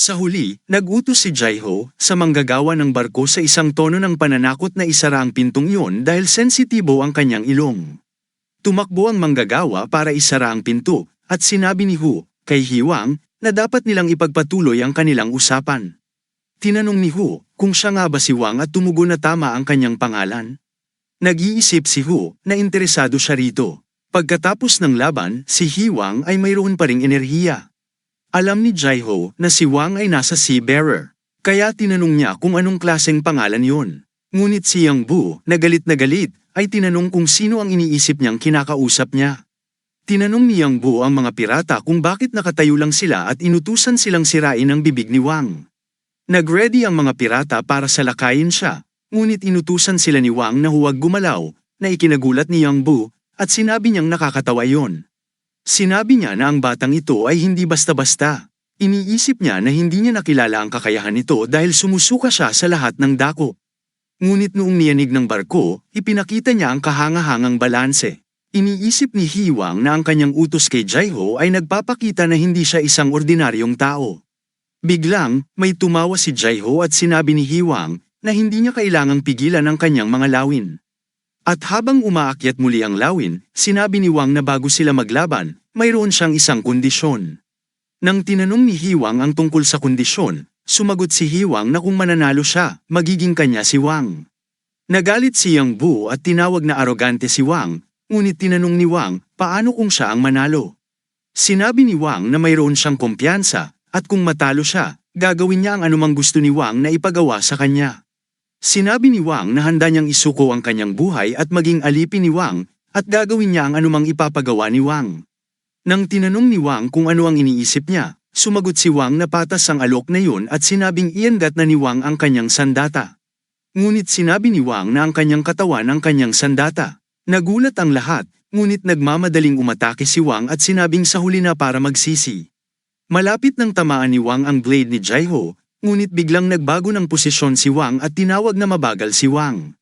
Sa huli, nagutos si Jaiho sa manggagawa ng barko sa isang tono ng pananakot na isara ang pintong iyon dahil sensitibo ang kanyang ilong. Tumakbo ang manggagawa para isara ang pinto, at sinabi ni Hu, kay Hiwang, na dapat nilang ipagpatuloy ang kanilang usapan. Tinanong ni Hu kung siya nga ba si Wang at tumugon na tama ang kanyang pangalan. Nag-iisip si Hu na interesado siya rito. Pagkatapos ng laban, si Hiwang ay mayroon pa ring enerhiya. Alam ni Jaiho na si Wang ay nasa Seabearer, kaya tinanong niya kung anong klaseng pangalan yon. Ngunit si Yang Bu, na galit na galit, ay tinanong kung sino ang iniisip niyang kinakausap niya. Tinanong ni Yang Bu ang mga pirata kung bakit nakatayo lang sila at inutusan silang sirain ang bibig ni Wang. Nagready ang mga pirata para salakayin siya, ngunit inutusan sila ni Wang na huwag gumalaw, na ikinagulat ni Yang Bu, at sinabi niyang nakakatawa yon. Sinabi niya na ang batang ito ay hindi basta-basta. Iniisip niya na hindi niya nakilala ang kakayahan nito dahil sumusuka siya sa lahat ng dako. Ngunit noong niyanig ng barko, ipinakita niya ang kahangahangang balanse. Iniisip ni Hiwang na ang kanyang utos kay Jaiho ay nagpapakita na hindi siya isang ordinaryong tao. Biglang, may tumawa si Jaiho at sinabi ni Hiwang na hindi niya kailangang pigilan ang kanyang mga lawin. At habang umaakyat muli ang lawin, sinabi ni Wang na bago sila maglaban, mayroon siyang isang kondisyon. Nang tinanong ni Hiwang ang tungkol sa kondisyon, sumagot si Hiwang na kung mananalo siya, magiging kanya si Wang. Nagalit si Yang Bu at tinawag na arogante si Wang, ngunit tinanong ni Wang paano kung siya ang manalo. Sinabi ni Wang na mayroon siyang kumpiyansa, at kung matalo siya, gagawin niya ang anumang gusto ni Wang na ipagawa sa kanya. Sinabi ni Wang na handa niyang isuko ang kanyang buhay at maging alipin ni Wang, at gagawin niya ang anumang ipapagawa ni Wang. Nang tinanong ni Wang kung ano ang iniisip niya, sumagot si Wang na patas ang alok na yun at sinabing iangat na ni Wang ang kanyang sandata. Ngunit sinabi ni Wang na ang kanyang katawan ang kanyang sandata. Nagulat ang lahat, ngunit nagmamadaling umatake si Wang at sinabing sa huli na para magsisi. Malapit nang tamaan ni Wang ang blade ni Jaiho, ngunit biglang nagbago ng posisyon si Wang at tinawag na mabagal si Wang.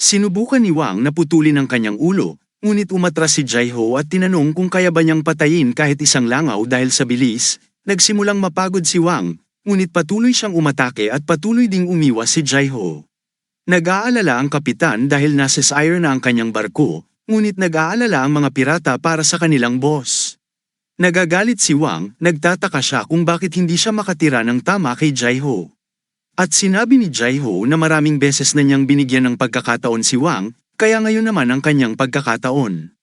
Sinubukan ni Wang na putulin ang kanyang ulo, ngunit umatras si Jaiho at tinanong kung kaya ba niyang patayin kahit isang langaw dahil sa bilis, nagsimulang mapagod si Wang, ngunit patuloy siyang umatake at patuloy ding umiwas si Jaiho. Nag-aalala ang kapitan dahil nasa sire na ang kanyang barko, ngunit nag-aalala ang mga pirata para sa kanilang boss. Nagagalit si Wang, nagtataka siya kung bakit hindi siya makatira ng tama kay Jaiho. At sinabi ni Jaiho na maraming beses na niyang binigyan ng pagkakataon si Wang, kaya ngayon naman ang kanyang pagkakataon.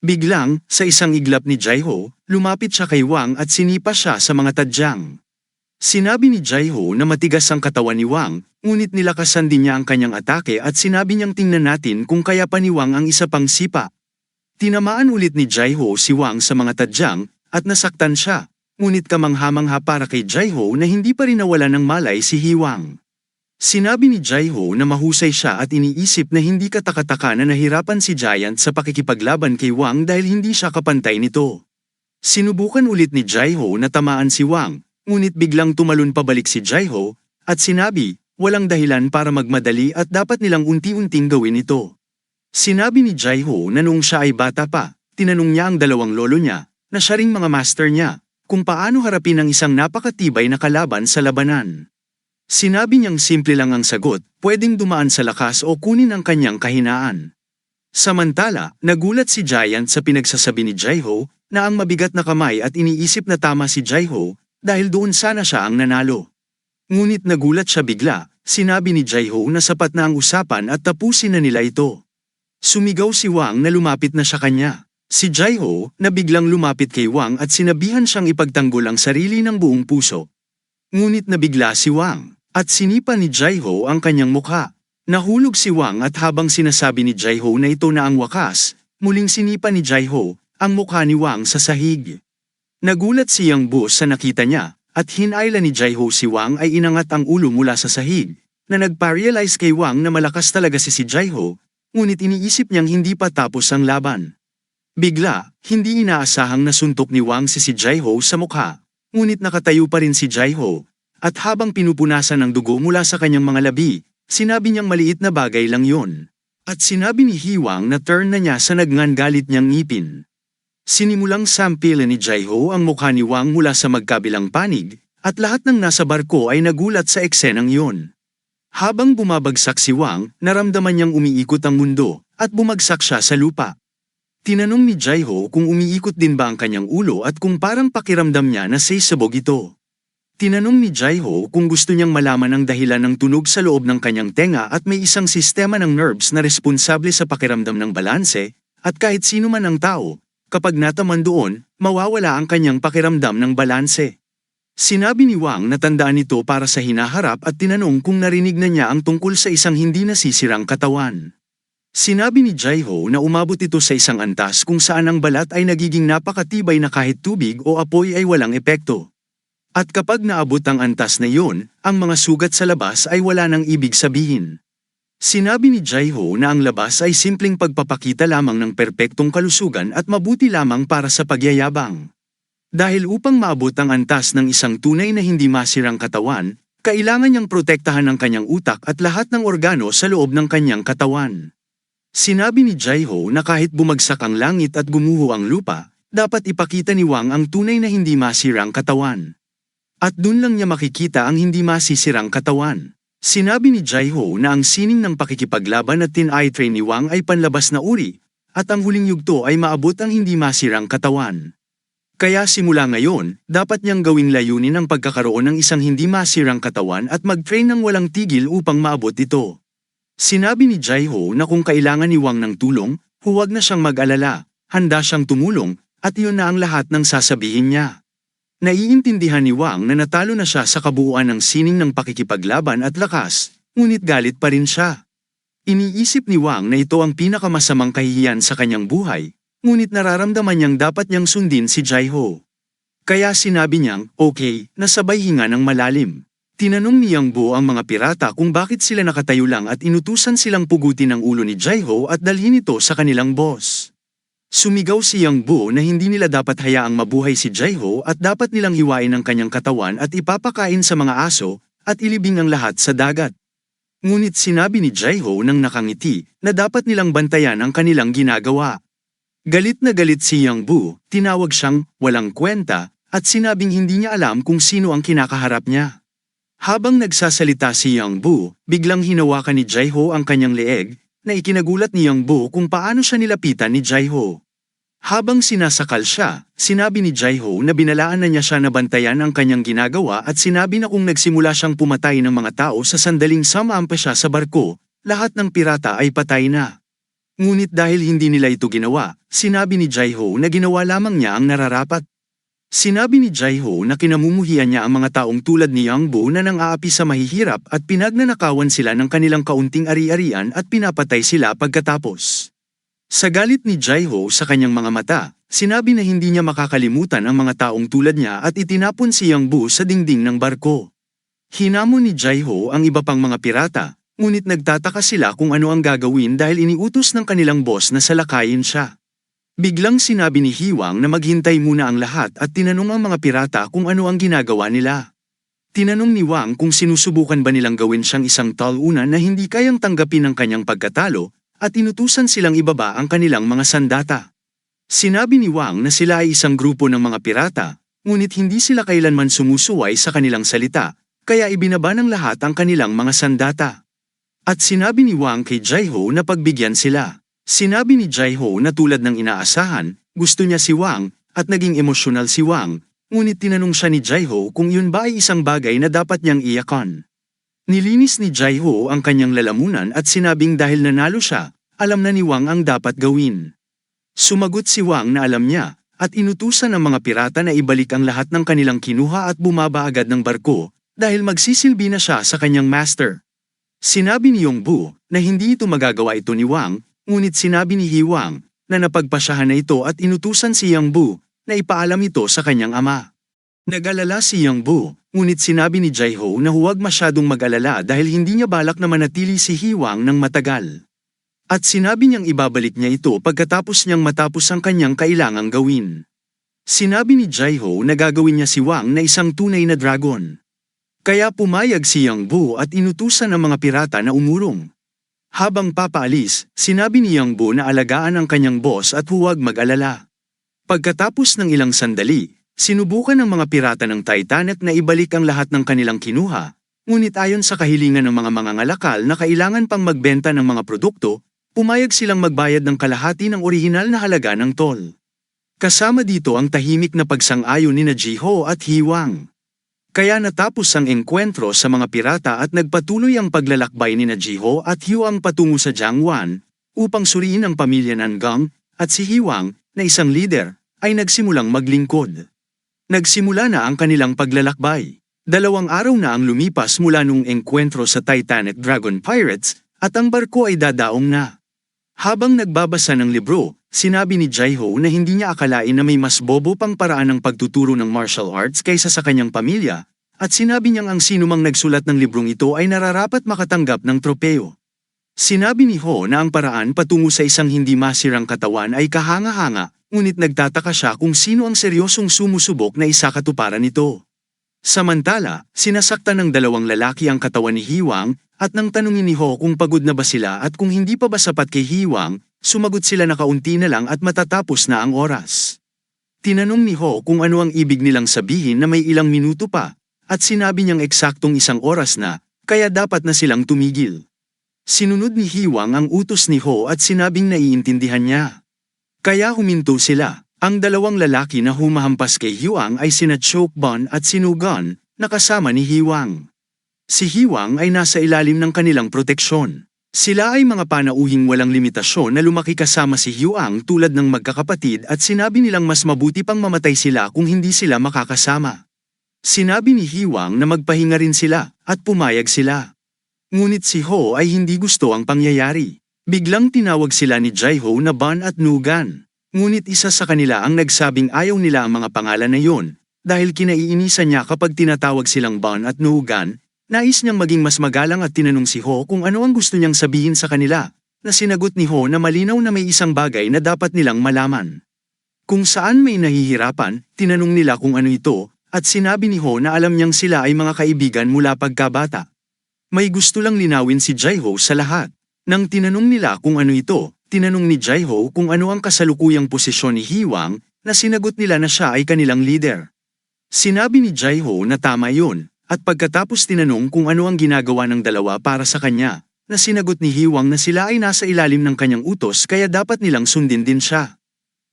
Biglang, sa isang iglap ni Jaiho, lumapit siya kay Wang at sinipa siya sa mga tadyang. Sinabi ni Jaiho na matigas ang katawan ni Wang, ngunit nilakasan din niya ang kanyang atake at sinabi niyang tingnan natin kung kaya pa ni Wang ang isa pang sipa. Tinamaan ulit ni Jaiho si Wang sa mga tadyang, at nasaktan siya, ngunit kamangha-mangha para kay Jaiho na hindi pa rin nawala ng malay si Hiwang. Sinabi ni Jaiho na mahusay siya at iniisip na hindi katakataka na nahirapan si Giant sa pakikipaglaban kay Wang dahil hindi siya kapantay nito. Sinubukan ulit ni Jaiho na tamaan si Wang, ngunit biglang tumalon pabalik si Jaiho, at sinabi, walang dahilan para magmadali at dapat nilang unti-unting gawin ito. Sinabi ni Jaiho na noong siya ay bata pa, tinanong niya ang dalawang lolo niya, na siya ring mga master niya, kung paano harapin ang isang napakatibay na kalaban sa labanan. Sinabi niyang simple lang ang sagot, pwedeng dumaan sa lakas o kunin ang kanyang kahinaan. Samantala, nagulat si Giant sa pinagsasabi ni Jaiho na ang mabigat na kamay at iniisip na tama si Jaiho dahil doon sana siya ang nanalo. Ngunit nagulat siya bigla, sinabi ni Jaiho na sapat na ang usapan at tapusin na nila ito. Sumigaw si Wang na lumapit na siya kanya. Si Jaiho na biglang lumapit kay Wang at sinabihan siyang ipagtanggol ang sarili ng buong puso. Ngunit nabigla si Wang, at sinipa ni Jaiho ang kanyang mukha. Nahulog si Wang at habang sinasabi ni Jaiho na ito na ang wakas, muling sinipa ni Jaiho ang mukha ni Wang sa sahig. Nagulat si Yang Bu sa nakita niya, at hinayla ni Jaiho si Wang ay inangat ang ulo mula sa sahig, na nagpa-realize kay Wang na malakas talaga si si Jaiho, ngunit iniisip niyang hindi pa tapos ang laban. Bigla, hindi inaasahang nasuntok ni Wang si si Jaiho sa mukha, ngunit nakatayo pa rin si Jaiho, at habang pinupunasan ng dugo mula sa kanyang mga labi, sinabi niyang maliit na bagay lang yon. At sinabi ni Hiwang na turn na niya sa nagngangalit niyang ngipin. Sinimulang sampilan ni Jaiho ang mukha ni Wang mula sa magkabilang panig, at lahat ng nasa barko ay nagulat sa eksenang iyon. Habang bumabagsak si Wang, naramdaman niyang umiikot ang mundo, at bumagsak siya sa lupa. Tinanong ni Jaiho kung umiikot din ba ang kanyang ulo at kung parang pakiramdam niya na sabog ito. Tinanong ni Jaiho kung gusto niyang malaman ang dahilan ng tunog sa loob ng kanyang tenga at may isang sistema ng nerves na responsable sa pakiramdam ng balanse, at kahit sino man ang tao, kapag nataman doon, mawawala ang kanyang pakiramdam ng balanse. Sinabi ni Wang na tandaan ito para sa hinaharap at tinanong kung narinig na niya ang tungkol sa isang hindi nasisirang katawan. Sinabi ni Jaiho na umabot ito sa isang antas kung saan ang balat ay nagiging napakatibay na kahit tubig o apoy ay walang epekto. At kapag naabot ang antas na iyon, ang mga sugat sa labas ay wala nang ibig sabihin. Sinabi ni Jaiho na ang labas ay simpleng pagpapakita lamang ng perpektong kalusugan at mabuti lamang para sa pagyayabang. Dahil upang maabot ang antas ng isang tunay na hindi masirang katawan, kailangan niyang protektahan ang kanyang utak at lahat ng organo sa loob ng kanyang katawan. Sinabi ni Jaiho na kahit bumagsak ang langit at gumuho ang lupa, dapat ipakita ni Wang ang tunay na hindi masirang katawan. At dun lang niya makikita ang hindi masisirang katawan. Sinabi ni Jaiho na ang sining ng pakikipaglaban at tin-eye train ni Wang ay panlabas na uri, at ang huling yugto ay maabot ang hindi masirang katawan. Kaya simula ngayon, dapat niyang gawing layunin ang pagkakaroon ng isang hindi masirang katawan at mag-train ng walang tigil upang maabot ito. Sinabi ni Jaiho na kung kailangan ni Wang ng tulong, huwag na siyang mag-alala, handa siyang tumulong, at iyon na ang lahat ng sasabihin niya. Naiintindihan ni Wang na natalo na siya sa kabuuan ng sining ng pakikipaglaban at lakas, ngunit galit pa rin siya. Iniisip ni Wang na ito ang pinakamasamang kahihiyan sa kanyang buhay, ngunit nararamdaman niyang dapat niyang sundin si Jaiho. Kaya sinabi niyang, okay, nasabay hinga ng malalim. Tinanong ni Yang Bo ang mga pirata kung bakit sila nakatayo lang at inutusan silang pugutin ang ulo ni Jaiho at dalhin ito sa kanilang boss. Sumigaw si Yang Bo na hindi nila dapat hayaang mabuhay si Jaiho at dapat nilang hiwain ang kanyang katawan at ipapakain sa mga aso at ilibing ang lahat sa dagat. Ngunit sinabi ni Jaiho nang nakangiti na dapat nilang bantayan ang kanilang ginagawa. Galit na galit si Yang Bu, tinawag siyang walang kwenta at sinabing hindi niya alam kung sino ang kinakaharap niya. Habang nagsasalita si Yang Bu, biglang hinawakan ni Jaiho ang kanyang leeg na ikinagulat ni Yang Bu kung paano siya nilapitan ni Jaiho. Habang sinasakal siya, sinabi ni Jaiho na binalaan na niya siya na bantayan ang kanyang ginagawa at sinabi na kung nagsimula siyang pumatay ng mga tao sa sandaling samaampa siya sa barko, lahat ng pirata ay patay na. Ngunit dahil hindi nila ito ginawa, sinabi ni Jaiho na ginawa lamang niya ang nararapat. Sinabi ni Jaiho na kinamumuhian niya ang mga taong tulad ni Yang Bu na nang-aapi sa mahihirap at pinagnanakawan sila ng kanilang kaunting ari-arian at pinapatay sila pagkatapos. Sa galit ni Jaiho sa kanyang mga mata, sinabi na hindi niya makakalimutan ang mga taong tulad niya at itinapon si Yang Bu sa dingding ng barko. Hinamon ni Jaiho ang iba pang mga pirata, ngunit nagtataka sila kung ano ang gagawin dahil iniutos ng kanilang boss na salakayin siya. Biglang sinabi ni Hiwang na maghintay muna ang lahat at tinanong ang mga pirata kung ano ang ginagawa nila. Tinanong ni Wang kung sinusubukan ba nilang gawin siyang isang talunan na hindi kayang tanggapin ang kanyang pagkatalo, at inutusan silang ibaba ang kanilang mga sandata. Sinabi ni Wang na sila ay isang grupo ng mga pirata, ngunit hindi sila kailanman sumusuway sa kanilang salita, kaya ibinaba ng lahat ang kanilang mga sandata. At sinabi ni Wang kay Jaiho na pagbigyan sila. Sinabi ni Jaiho na tulad ng inaasahan, gusto niya si Wang, at naging emosyonal si Wang, ngunit tinanong siya ni Jaiho kung yun ba ay isang bagay na dapat niyang iyakan. Nilinis ni Jaiho ang kanyang lalamunan at sinabing dahil nanalo siya, alam na ni Wang ang dapat gawin. Sumagot si Wang na alam niya, at inutusan ng mga pirata na ibalik ang lahat ng kanilang kinuha at bumaba agad ng barko, dahil magsisilbi na siya sa kanyang master. Sinabi ni Yongbu na hindi ito magagawa ito ni Wang, ngunit sinabi ni Hiwang na napagpasyahan na ito at inutusan si Yang Bu na ipaalam ito sa kanyang ama. Nag-alala si Yang Bu, ngunit sinabi ni Jaiho na huwag masyadong mag-alala dahil hindi niya balak na manatili si Hiwang ng matagal. At sinabi niyang ibabalik niya ito pagkatapos niyang matapos ang kanyang kailangang gawin. Sinabi ni Jaiho na gagawin niya si Wang na isang tunay na dragon. Kaya pumayag si Yang Bu at inutusan ang mga pirata na umurong. Habang papaalis, sinabi ni Yang Bu na alagaan ang kanyang boss at huwag mag-alala. Pagkatapos ng ilang sandali, Sinubukan ng mga pirata ng Titanic na ibalik ang lahat ng kanilang kinuha, ngunit ayon sa kahilingan ng mga mangangalakal na kailangan pang magbenta ng mga produkto, pumayag silang magbayad ng kalahati ng orihinal na halaga ng toll. Kasama dito ang tahimik na pagsang-ayon ni na Jiho at Hiwang. Kaya natapos ang engkwentro sa mga pirata at nagpatuloy ang paglalakbay ni na Jiho at Hiwang patungo sa Jiangwan upang suriin ang pamilya ng Gang at si Hiwang, na isang leader, ay nagsimulang maglingkod. Nagsimula na ang kanilang paglalakbay. Dalawang araw na ang lumipas mula nung engkwentro sa Titanic Dragon Pirates at ang barko ay dadaong na. Habang nagbabasa ng libro, sinabi ni Jaiho na hindi niya akalain na may mas bobo pang paraan ng pagtuturo ng martial arts kaysa sa kanyang pamilya, at sinabi niyang ang sinumang nagsulat ng librong ito ay nararapat makatanggap ng tropeo. Sinabi ni Ho na ang paraan patungo sa isang hindi masirang katawan ay kahanga-hanga, ngunit nagtataka siya kung sino ang seryosong sumusubok na isakatuparan nito. Samantala, sinasaktan ng dalawang lalaki ang katawan ni Hiwang, at nang tanungin ni Ho kung pagod na ba sila at kung hindi pa ba sapat kay Hiwang, sumagot sila na kaunti na lang at matatapos na ang oras. Tinanong ni Ho kung ano ang ibig nilang sabihin na may ilang minuto pa, at sinabi niyang eksaktong isang oras na, kaya dapat na silang tumigil. Sinunod ni Hiwang ang utos ni Ho at sinabing naiintindihan niya. Kaya huminto sila. Ang dalawang lalaki na humahampas kay Hiwang ay sina Chokbon at Sinugan, na kasama ni Hiwang. Si Hiwang ay nasa ilalim ng kanilang proteksyon. Sila ay mga panauhing walang limitasyon na lumaki kasama si Hiwang tulad ng magkakapatid at sinabi nilang mas mabuti pang mamatay sila kung hindi sila makakasama. Sinabi ni Hiwang na magpahinga rin sila at pumayag sila. Ngunit si Ho ay hindi gusto ang pangyayari. Biglang tinawag sila ni Jaiho na Ban at Nugan. Ngunit isa sa kanila ang nagsabing ayaw nila ang mga pangalan na yon, dahil kinaiinisan niya kapag tinatawag silang Ban at Nugan, nais niyang maging mas magalang at tinanong si Ho kung ano ang gusto niyang sabihin sa kanila, na sinagot ni Ho na malinaw na may isang bagay na dapat nilang malaman. Kung saan may nahihirapan, tinanong nila kung ano ito, at sinabi ni Ho na alam niyang sila ay mga kaibigan mula pagkabata. May gusto lang linawin si Jaiho sa lahat. Nang tinanong nila kung ano ito, tinanong ni Jaiho kung ano ang kasalukuyang posisyon ni Hiwang, na sinagot nila na siya ay kanilang leader. Sinabi ni Jaiho na tama yun, at pagkatapos tinanong kung ano ang ginagawa ng dalawa para sa kanya, na sinagot ni Hiwang na sila ay nasa ilalim ng kanyang utos kaya dapat nilang sundin din siya.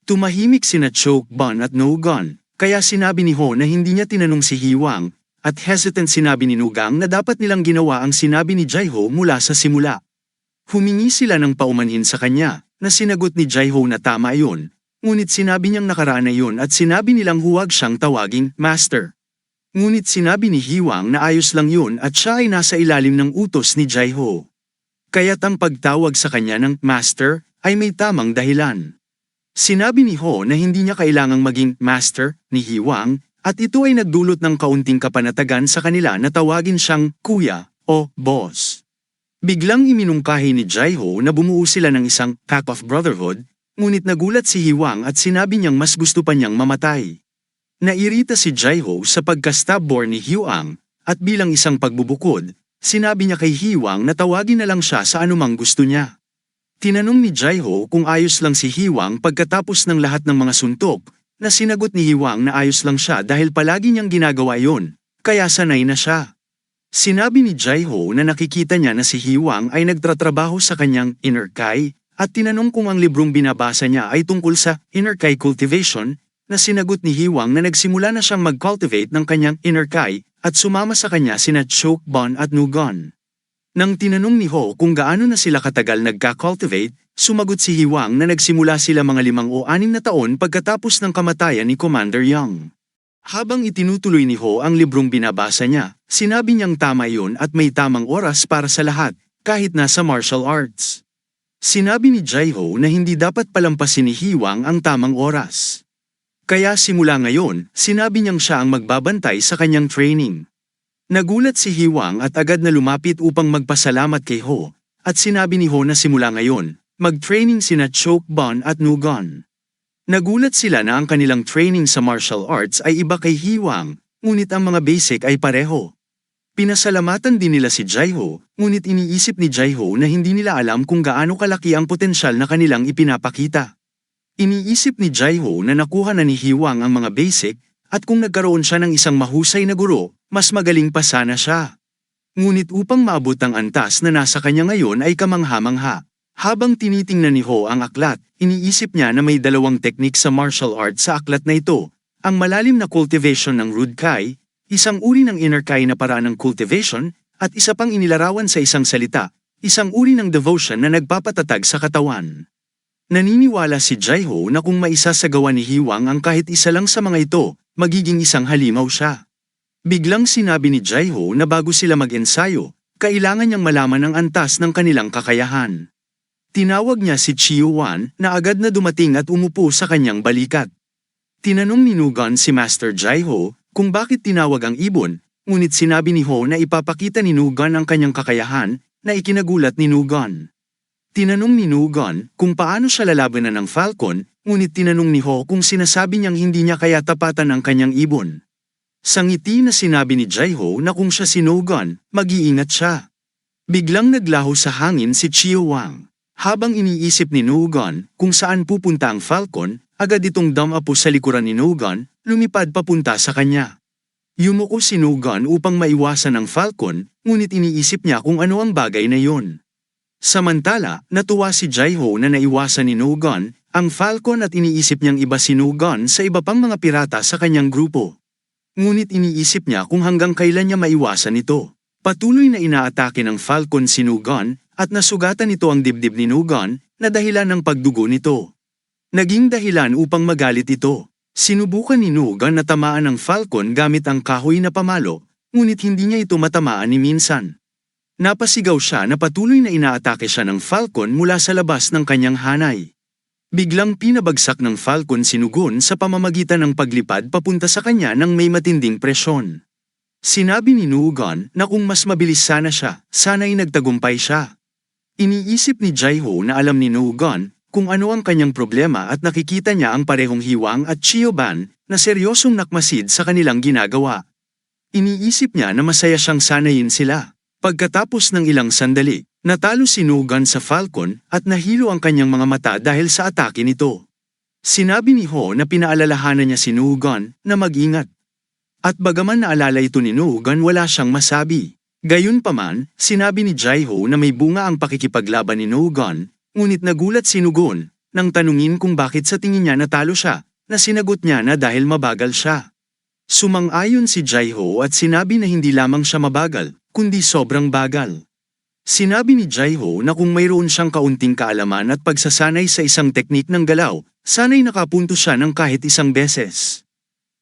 Tumahimik sina Choke, Bon at No Gun, kaya sinabi ni Ho na hindi niya tinanong si Hiwang, at hesitant sinabi ni Nugang na dapat nilang ginawa ang sinabi ni Jaiho mula sa simula. Humingi sila ng paumanhin sa kanya, na sinagot ni Jaiho na tama yun, ngunit sinabi niyang nakaraan na yun at sinabi nilang huwag siyang tawaging Master. Ngunit sinabi ni Hiwang na ayos lang yun at siya ay nasa ilalim ng utos ni Jaiho. Kaya't ang pagtawag sa kanya ng Master ay may tamang dahilan. Sinabi ni Ho na hindi niya kailangang maging Master ni Hiwang at ito ay nagdulot ng kaunting kapanatagan sa kanila na tawagin siyang Kuya o Boss. Biglang iminungkahi ni Jaiho na bumuo sila ng isang pack of brotherhood, ngunit nagulat si Hiwang at sinabi niyang mas gusto pa niyang mamatay. Nairita si Jaiho sa pagka-stab ni Hiwang, at bilang isang pagbubukod, sinabi niya kay Hiwang na tawagin na lang siya sa anumang gusto niya. Tinanong ni Jaiho kung ayos lang si Hiwang pagkatapos ng lahat ng mga suntok, na sinagot ni Hiwang na ayos lang siya dahil palagi niyang ginagawa yon, kaya sanay na siya. Sinabi ni Jaiho na nakikita niya na si Hiwang ay nagtratrabaho sa kanyang inner kai, at tinanong kung ang librong binabasa niya ay tungkol sa inner kai cultivation, na sinagot ni Hiwang na nagsimula na siyang mag-cultivate ng kanyang inner kai, at sumama sa kanya sina Chok Bon at Nugon. Nang tinanong ni Ho kung gaano na sila katagal nagka-cultivate, sumagot si Hiwang na nagsimula sila mga limang o anim na taon pagkatapos ng kamatayan ni Commander Young. Habang itinutuloy ni Ho ang librong binabasa niya, sinabi niyang tama yun at may tamang oras para sa lahat, kahit nasa martial arts. Sinabi ni Jaiho na hindi dapat palampasin ni Hiwang ang tamang oras. Kaya simula ngayon, sinabi niyang siya ang magbabantay sa kanyang training. Nagulat si Hiwang at agad na lumapit upang magpasalamat kay Ho, at sinabi ni Ho na simula ngayon, mag-training sina Choke Bon at Nugon. Nagulat sila na ang kanilang training sa martial arts ay iba kay Hiwang, ngunit ang mga basic ay pareho. Pinasalamatan din nila si Jaiho, ngunit iniisip ni Jaiho na hindi nila alam kung gaano kalaki ang potensyal na kanilang ipinapakita. Iniisip ni Jaiho na nakuha na ni Hiwang ang mga basic, at kung nagkaroon siya ng isang mahusay na guro, mas magaling pa sana siya. Ngunit upang maabot ang antas na nasa kanya ngayon ay kamangha-mangha. Habang tinitingnan ni Ho ang aklat, iniisip niya na may dalawang teknik sa martial arts sa aklat na ito. Ang malalim na cultivation ng Rudkai, isang uri ng inner kai na paraan ng cultivation, at isa pang inilarawan sa isang salita, isang uri ng devotion na nagpapatatag sa katawan. Naniniwala si Jaiho na kung maisasagawa ni Hiwang ang kahit isa lang sa mga ito, magiging isang halimaw siya. Biglang sinabi ni Jaiho na bago sila mag-ensayo, kailangan niyang malaman ang antas ng kanilang kakayahan. Tinawag niya si Chiu na agad na dumating at umupo sa kanyang balikat. Tinanong ni Nugon si Master Jaiho kung bakit tinawag ang ibon, ngunit sinabi ni Ho na ipapakita ni Nugon ang kanyang kakayahan na ikinagulat ni Nugon. Tinanong ni Nugon kung paano siya lalabanan ng Falcon, ngunit tinanong ni Ho kung sinasabi niyang hindi niya kaya tapatan ang kanyang ibon. Sa ngiti na sinabi ni Jaiho na kung siya si Nugon, mag-iingat siya. Biglang naglaho sa hangin si Chiyo Wang. Habang iniisip ni Nugon kung saan pupunta ang Falcon, agad itong damapo sa likuran ni Nugon, lumipad papunta sa kanya. Yumuko si Nugon upang maiwasan ang Falcon, ngunit iniisip niya kung ano ang bagay na yun. Samantala, natuwa si Jaiho na naiwasan ni Nugon ang Falcon at iniisip niyang iba si Nugon sa iba pang mga pirata sa kanyang grupo. Ngunit iniisip niya kung hanggang kailan niya maiwasan ito. Patuloy na inaatake ng Falcon si Nugon at nasugatan nito ang dibdib ni Nugon na dahilan ng pagdugo nito. Naging dahilan upang magalit ito. Sinubukan ni Nugon na tamaan ng Falcon gamit ang kahoy na pamalo, ngunit hindi niya ito matamaan ni minsan. Napasigaw siya na patuloy na inaatake siya ng Falcon mula sa labas ng kanyang hanay. Biglang pinabagsak ng Falcon si Nugon sa pamamagitan ng paglipad papunta sa kanya ng may matinding presyon. Sinabi ni Nugon na kung mas mabilis sana siya, sana'y nagtagumpay siya. Iniisip ni Jaiho na alam ni Nugon kung ano ang kanyang problema at nakikita niya ang parehong hiwang at Chioban na seryosong nakmasid sa kanilang ginagawa. Iniisip niya na masaya siyang sanayin sila. Pagkatapos ng ilang sandali, natalo si Nugon sa Falcon at nahilo ang kanyang mga mata dahil sa atake nito. Sinabi ni Ho na pinaalalahanan niya si Nugon na mag-ingat. At bagaman naalala ito ni Nugon wala siyang masabi. Gayunpaman, sinabi ni Jaiho na may bunga ang pakikipaglaban ni Nugon, ngunit nagulat si Nugon nang tanungin kung bakit sa tingin niya natalo siya, na sinagot niya na dahil mabagal siya. Sumang-ayon si Jaiho at sinabi na hindi lamang siya mabagal, kundi sobrang bagal. Sinabi ni Jaiho na kung mayroon siyang kaunting kaalaman at pagsasanay sa isang teknik ng galaw, sana'y nakapunto siya ng kahit isang beses.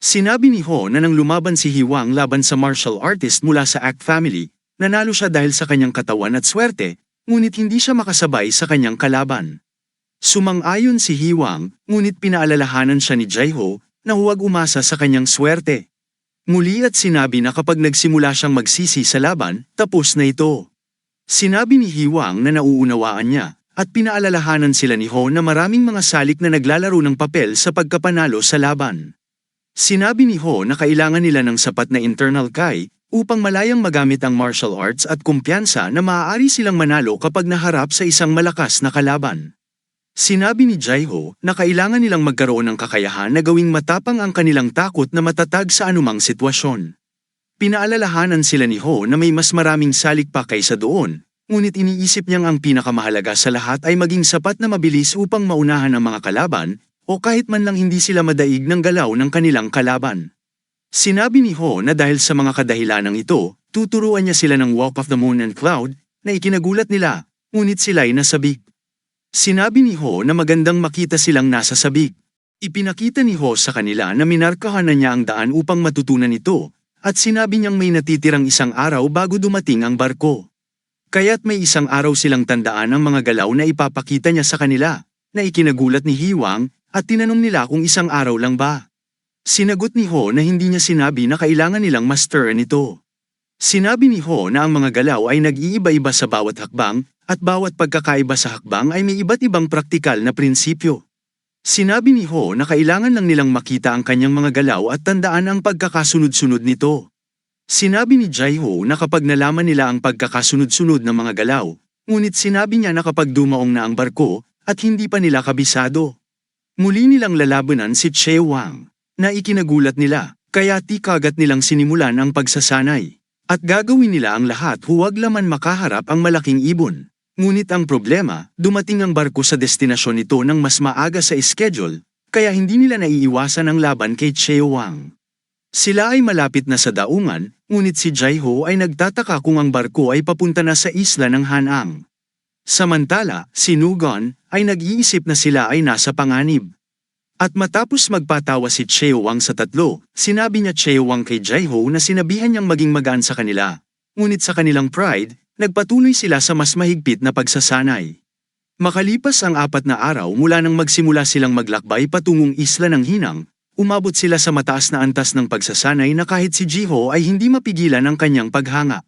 Sinabi ni Ho na nang lumaban si Hiwang laban sa martial artist mula sa Act family, nanalo siya dahil sa kanyang katawan at swerte, ngunit hindi siya makasabay sa kanyang kalaban. Sumang-ayon si Hiwang, ngunit pinaalalahanan siya ni Jaiho na huwag umasa sa kanyang swerte. Muli at sinabi na kapag nagsimula siyang magsisi sa laban, tapos na ito. Sinabi ni Hiwang na nauunawaan niya, at pinaalalahanan sila ni Ho na maraming mga salik na naglalaro ng papel sa pagkapanalo sa laban. Sinabi ni Ho na kailangan nila ng sapat na internal kai upang malayang magamit ang martial arts at kumpiyansa na maaari silang manalo kapag naharap sa isang malakas na kalaban. Sinabi ni Jaiho na kailangan nilang magkaroon ng kakayahan na gawing matapang ang kanilang takot na matatag sa anumang sitwasyon. Pinaalalahanan sila ni Ho na may mas maraming salik pa kaysa doon, ngunit iniisip niyang ang pinakamahalaga sa lahat ay maging sapat na mabilis upang maunahan ang mga kalaban, o kahit man lang hindi sila madaig ng galaw ng kanilang kalaban. Sinabi ni Ho na dahil sa mga kadahilanang ito, tuturuan niya sila ng Walk of the Moon and Cloud na ikinagulat nila, ngunit sila'y nasabik. Sinabi ni Ho na magandang makita silang nasa sabik. Ipinakita ni Ho sa kanila na minarkahan na niya ang daan upang matutunan ito, at sinabi niyang may natitirang isang araw bago dumating ang barko. Kaya't may isang araw silang tandaan ang mga galaw na ipapakita niya sa kanila, na ikinagulat ni Hiwang, at tinanong nila kung isang araw lang ba. Sinagot ni Ho na hindi niya sinabi na kailangan nilang masteran ito. Sinabi ni Ho na ang mga galaw ay nag-iiba-iba sa bawat hakbang, at bawat pagkakaiba sa hakbang ay may iba't ibang praktikal na prinsipyo. Sinabi ni Ho na kailangan lang nilang makita ang kanyang mga galaw at tandaan ang pagkakasunod-sunod nito. Sinabi ni Jai Ho na kapag nalaman nila ang pagkakasunod-sunod ng mga galaw, ngunit sinabi niya na kapag dumaong na ang barko, at hindi pa nila kabisado. Muli nilang lalabanan si Che Wang, na ikinagulat nila, Kaya ti kagat nilang sinimulan ang pagsasanay. At gagawin nila ang lahat huwag laman makaharap ang malaking ibon. Ngunit ang problema, dumating ang barko sa destinasyon nito ng mas maaga sa schedule, kaya hindi nila naiiwasan ang laban kay Cheo Wang. Sila ay malapit na sa daungan, ngunit si Jaiho ay nagtataka kung ang barko ay papunta na sa isla ng Hanang. Samantala, si Nugon ay nag-iisip na sila ay nasa panganib. At matapos magpatawa si Cheo Wang sa tatlo, sinabi niya Cheo Wang kay Jaiho na sinabihan niyang maging magaan sa kanila. Ngunit sa kanilang pride, nagpatuloy sila sa mas mahigpit na pagsasanay. Makalipas ang apat na araw mula nang magsimula silang maglakbay patungong isla ng Hinang, umabot sila sa mataas na antas ng pagsasanay na kahit si Jiho ay hindi mapigilan ang kanyang paghanga.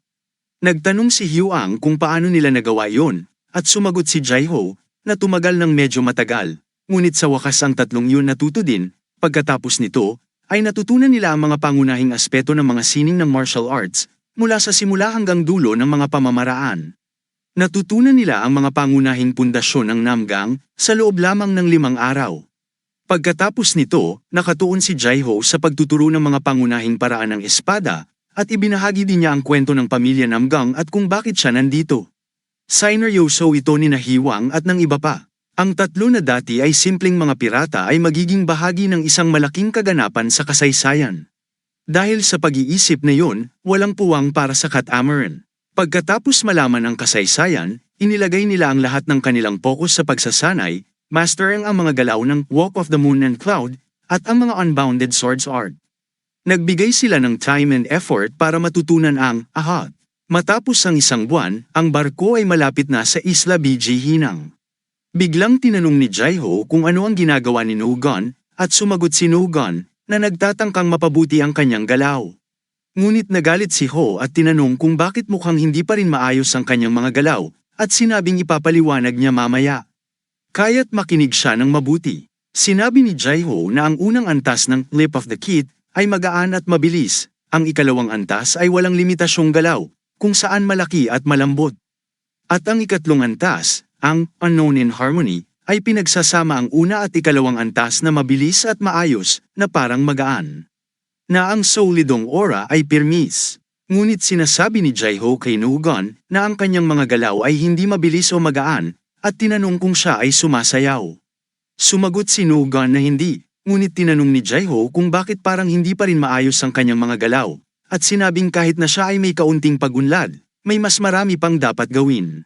Nagtanong si Hyuang kung paano nila nagawa yon, at sumagot si Jaiho, na tumagal ng medyo matagal, ngunit sa wakas ang tatlong yun natuto din, pagkatapos nito, ay natutunan nila ang mga pangunahing aspeto ng mga sining ng martial arts, mula sa simula hanggang dulo ng mga pamamaraan. Natutunan nila ang mga pangunahing pundasyon ng Namgang sa loob lamang ng limang araw. Pagkatapos nito, nakatuon si Jaiho sa pagtuturo ng mga pangunahing paraan ng espada, at ibinahagi din niya ang kwento ng pamilya Namgang at kung bakit siya nandito. Sineryoso ito ni Nahiwang at ng iba pa. Ang tatlo na dati ay simpleng mga pirata ay magiging bahagi ng isang malaking kaganapan sa kasaysayan. Dahil sa pag-iisip na yun, walang puwang para sa Catamaran. Pagkatapos malaman ang kasaysayan, inilagay nila ang lahat ng kanilang focus sa pagsasanay, mastering ang mga galaw ng Walk of the Moon and Cloud, at ang mga unbounded swords art. Nagbigay sila ng time and effort para matutunan ang ahat. Matapos ang isang buwan, ang barko ay malapit na sa Isla BG Hinang. Biglang tinanong ni Jaiho kung ano ang ginagawa ni Nugon, at sumagot si Nugon, na nagtatangkang mapabuti ang kanyang galaw. Ngunit nagalit si Ho at tinanong kung bakit mukhang hindi pa rin maayos ang kanyang mga galaw, at sinabing ipapaliwanag niya mamaya. Kaya't makinig siya ng mabuti. Sinabi ni Jaiho na ang unang antas ng Lip of the Kid ay magaan at mabilis, ang ikalawang antas ay walang limitasyong galaw, kung saan malaki at malambot. At ang ikatlong antas, ang Unknown Harmony, ay pinagsasama ang una at ikalawang antas na mabilis at maayos, na parang magaan. Na ang solidong aura ay pirmis. Ngunit sinasabi ni Jaiho kay Nugon na ang kanyang mga galaw ay hindi mabilis o magaan, at tinanong kung siya ay sumasayaw. Sumagot si Nugon na hindi, ngunit tinanong ni Jaiho kung bakit parang hindi pa rin maayos ang kanyang mga galaw, at sinabing kahit na siya ay may kaunting pagunlad, may mas marami pang dapat gawin.